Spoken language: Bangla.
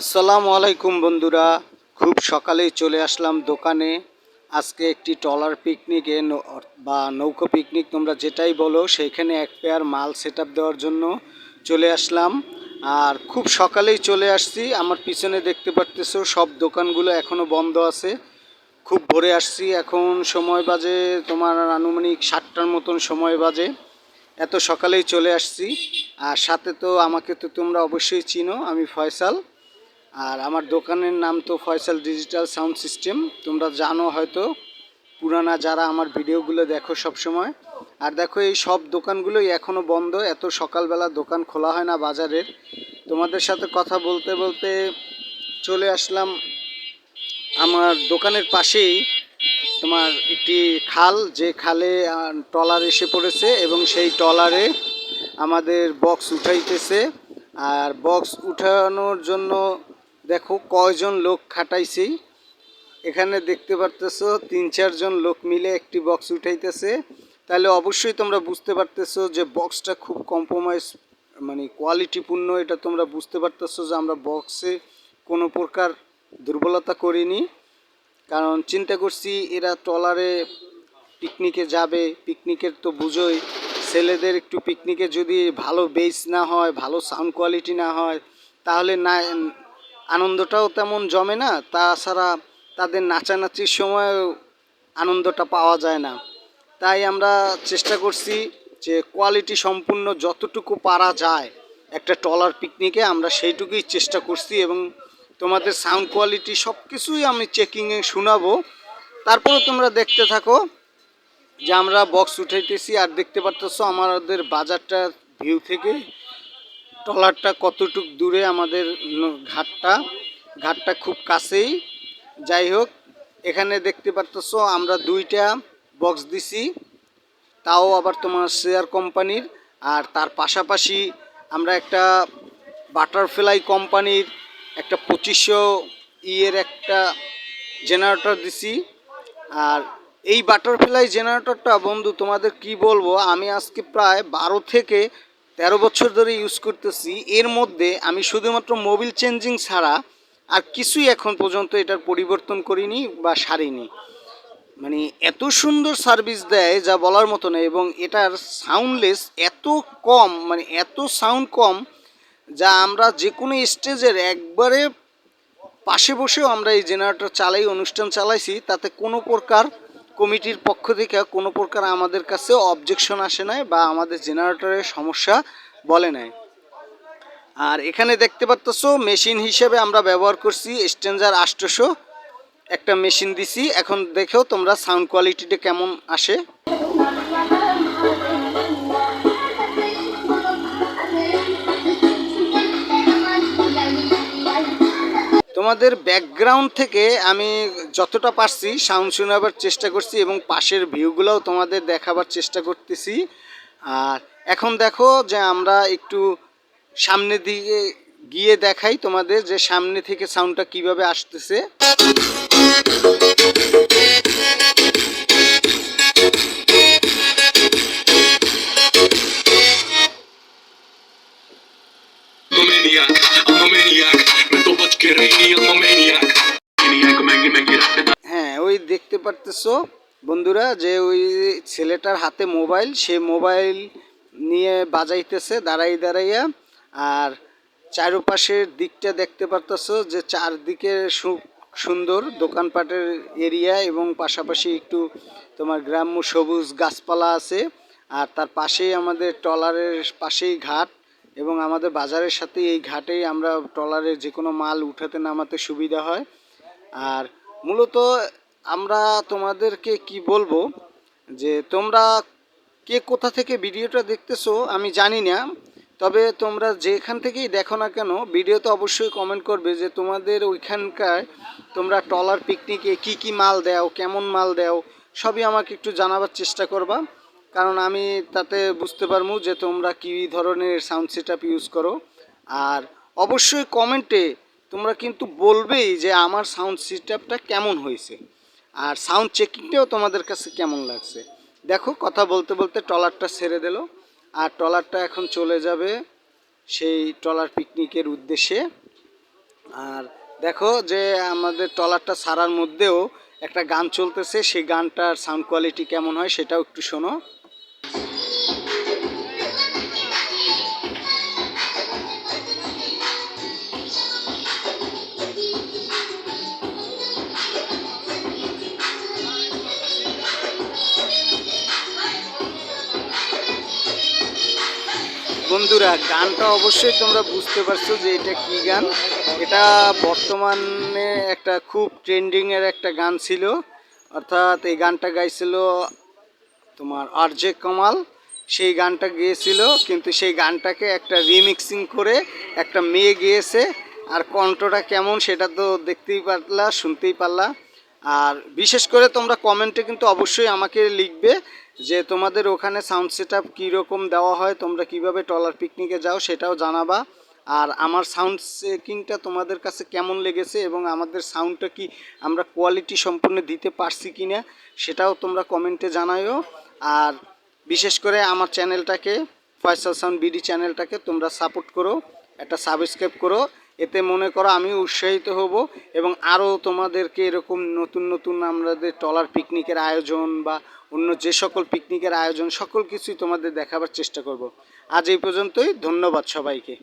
আসসালামু আলাইকুম বন্ধুরা, খুব সকালেই চলে আসলাম দোকানে। আজকে একটি ট্রলার পিকনিকে বা নৌকো পিকনিক তোমরা যেটাই বলো, সেইখানে এক পেয়ার মাল সেট দেওয়ার জন্য চলে আসলাম। আর খুব সকালেই চলে আসছি, আমার পিছনে দেখতে পারতেছো সব দোকানগুলো এখনও বন্ধ আছে। খুব ভোরে আসছি, এখন সময় বাজে তোমার আনুমানিক সাতটার মতন সময় বাজে। এত সকালেই চলে আসছি, আর সাথে তো আমাকে তো তোমরা অবশ্যই চিনো, আমি ফয়সাল। আর আমার দোকানের নাম তো ফয়সাল ডিজিটাল সাউন্ড সিস্টেম। তোমরা জানো হয়তো পুরানা যারা আমার ভিডিওগুলো দেখো সব সময় আর দেখো এই সব দোকানগুলোই এখনও বন্ধ। এত সকালবেলা দোকান খোলা হয় না বাজারের। তোমাদের সাথে কথা বলতে বলতে চলে আসলাম আমার দোকানের পাশেই তোমার একটি খাল যে খালে আহ, ট্রলার এসে পড়েছে এবং সেই ট্রলারে আমাদের বক্স উঠাইতেছে। আর বক্স উঠানোর জন্য দেখো কয়জন লোক খাটাইছি। এখানে দেখতে পারতেছো তিন চারজন লোক মিলে একটি বক্স উঠাইতেছে। তাহলে অবশ্যই তোমরা বুঝতে পারতেছো যে বক্সটা খুব কম্প্রোমাইজ মানে কোয়ালিটিপূর্ণ এটা তোমরা বুঝতে পারতেছো যে আমরা বক্সে কোনো প্রকার দুর্বলতা করিনি। কারণ চিন্তা করছি এরা ট্রলারে পিকনিকে যাবে পিকনিকের তো বুঝোই। ছেলেদের একটু পিকনিকে যদি ভালো বেস না হয়, ভালো সাউন্ড কোয়ালিটি না হয়, তাহলে না আনন্দটাও তেমন জমে না, তাছাড়া তাদের নাচানাচির সময় আনন্দটা পাওয়া যায় না। তাই আমরা চেষ্টা করছি যে কোয়ালিটি সম্পূর্ণ যতটুকু পারা যায় একটা ট্রলার পিকনিকে, আমরা সেইটুকুই চেষ্টা করছি এবং তোমাদের সাউন্ড কোয়ালিটি সব কিছুই আমি চেকিংয়ে শোনাবো। তারপরে তোমরা দেখতে থাকো যে আমরা বক্স উঠাইতেছি আর দেখতে পারতেছো আমাদের বাজারটা ভিউ থেকে ট্রলারটা কতটুক দূরে আমাদের ঘাটটা ঘাটটা খুব কাছেই। যাই হোক, এখানে দেখতে পারতেছো, আমরা দুইটা বক্স দিছি। তাও আবার তোমার শেয়ার কোম্পানির আর তার পাশাপাশি আমরা একটা বাটারফ্লাই কোম্পানির একটা পঁচিশশো ইয়ের একটা জেনারেটর দিছি। আর এই বাটারফ্লাই জেনারেটরটা বন্ধু, তোমাদের কি বলব? আমি আজকে প্রায় বারো থেকে তেরো বছর ধরে ইউজ করতেছি। এর মধ্যে আমি শুধুমাত্র মোবিল চেঞ্জিং ছাড়া আর কিছুই এখন পর্যন্ত এটার পরিবর্তন করিনি বা সারিনি। মানে এত সুন্দর সার্ভিস দেয় যা বলার মতো না এবং এটার সাউন্ডলেস এত কম মানে এত সাউন্ড কম যা আমরা যে কোনো স্টেজের একবারে পাশে বসেও আমরা এই জেনারেটর চালাই, অনুষ্ঠান চালাইছি, তাতে কোনো প্রকার কমিটির পক্ষ থেকে কোনো প্রকার আমাদের কাছে অবজেকশন আসে নাই বা আমাদের জেনারেটরের সমস্যা বলে নাই। আর এখানে দেখতে পারতেছো মেশিন হিসেবে আমরা ব্যবহার করছি স্টেঞ্জার আষ্টশো একটা মেশিন দিছি, এখন দেখেও তোমরা সাউন্ড কোয়ালিটিটা কেমন আসে। তোমাদের ব্যাকগ্রাউন্ড থেকে আমি যতটা পারছি সাউন্ড শোনাবার চেষ্টা করছি এবং পাশের ভিউগুলোও তোমাদের দেখাবার চেষ্টা করতেছি। আর এখন দেখো যে আমরা একটু সামনে দিকে গিয়ে দেখাই তোমাদের যে সামনে থেকে সাউন্ডটা কীভাবে আসতেছে। হ্যাঁ ওই দেখতে পারতেছো বন্ধুরা যে ওই ছেলেটার হাতে মোবাইল, সে মোবাইল নিয়ে বাজাইতেছে দাঁড়াই দাঁড়াইয়া। আর চারপাশের দিকটা দেখতে পারতেছো যে চারদিকে সুন্দর দোকানপাটের এরিয়া এবং পাশাপাশি একটু তোমার গ্রাম্য সবুজ গাছপালা আছে। আর তার পাশেই আমাদের ট্রলারের পাশেই ঘাট। এবং আমাদের বাজারের সাথে এই ঘাটেই আমরা ট্রলারে যে কোনো মাল উঠাতে নামাতে সুবিধা হয়। আর মূলত আমরা তোমাদেরকে কি বলব যে তোমরা কে কোথা থেকে ভিডিওটা দেখতেছো আমি জানি না, তবে তোমরা যেখান থেকেই দেখো না কেন, ভিডিওতে অবশ্যই কমেন্ট করবে যে তোমাদের ওইখানকার তোমরা ট্রলার পিকনিকে কি কি মাল দাও, কেমন মাল দাও, সবই আমাকে একটু জানাবার চেষ্টা করবা। কারণ আমি তাতে বুঝতে পারব যে তোমরা কী ধরনের সাউন্ড সেট ইউজ করো। আর অবশ্যই কমেন্টে তোমরা কিন্তু বলবেই যে আমার সাউন্ড সিস্টেমটা কেমন হয়েছে। আর সাউন্ড চেকিংটাও তোমাদের কাছে কেমন লাগছে। দেখো, কথা বলতে বলতে ট্রলারটা ছেড়ে দিল। আর ট্রলারটা এখন চলে যাবে সেই ট্রলার পিকনিকের উদ্দেশ্যে। আর দেখো যে আমাদের ট্রলারটা ছাড়ার মধ্যেও একটা গান চলতেছে। সেই গানটার সাউন্ড কোয়ালিটি কেমন হয় সেটাও একটু শোনো। বন্ধুরা, গানটা অবশ্যই তোমরা বুঝতে পারছ যে এটা কি গান। এটা বর্তমানে একটা খুব ট্রেন্ডিংয়ের একটা গান ছিল। অর্থাৎ এই গানটা গাইছিল তোমার আরজে কামাল। সেই গানটা গেয়েছিল, কিন্তু সেই গানটাকে একটা রিমিক্সিং করে একটা মেয়ে গেয়েছে। আর কণ্ঠটা কেমন সেটা তো দেখতেই পারলা, শুনতেই পারলা। আর বিশেষ করে তোমরা কমেন্টে কিন্তু অবশ্যই আমাকে লিখবে যে তোমাদের ওখানে সাউন্ড সেট আপ কীরকম দেওয়া হয়, তোমরা কীভাবে টলার পিকনিকে যাও সেটাও জানাবা। আর আমার সাউন্ড চেকিংটা তোমাদের কাছে কেমন লেগেছে এবং আমাদের সাউন্ডটা কি আমরা কোয়ালিটি সম্পূর্ণ দিতে পারছি কি না সেটাও তোমরা কমেন্টে জানাইও আর বিশেষ করে আমার চ্যানেলটাকে ফয়সাল সাউন্ড বিডি চ্যানেলটাকে তোমরা সাপোর্ট করো, একটা সাবস্ক্রাইব করো। এতে মনে করো আমি উৎসাহিত হব এবং আরও তোমাদেরকে এরকম নতুন নতুন আমাদের টলার পিকনিকের আয়োজন বা অন্য যে সকল পিকনিকের আয়োজন সকল কিছুই তোমাদের দেখাবার চেষ্টা করব। আজ এই পর্যন্তই, ধন্যবাদ সবাইকে।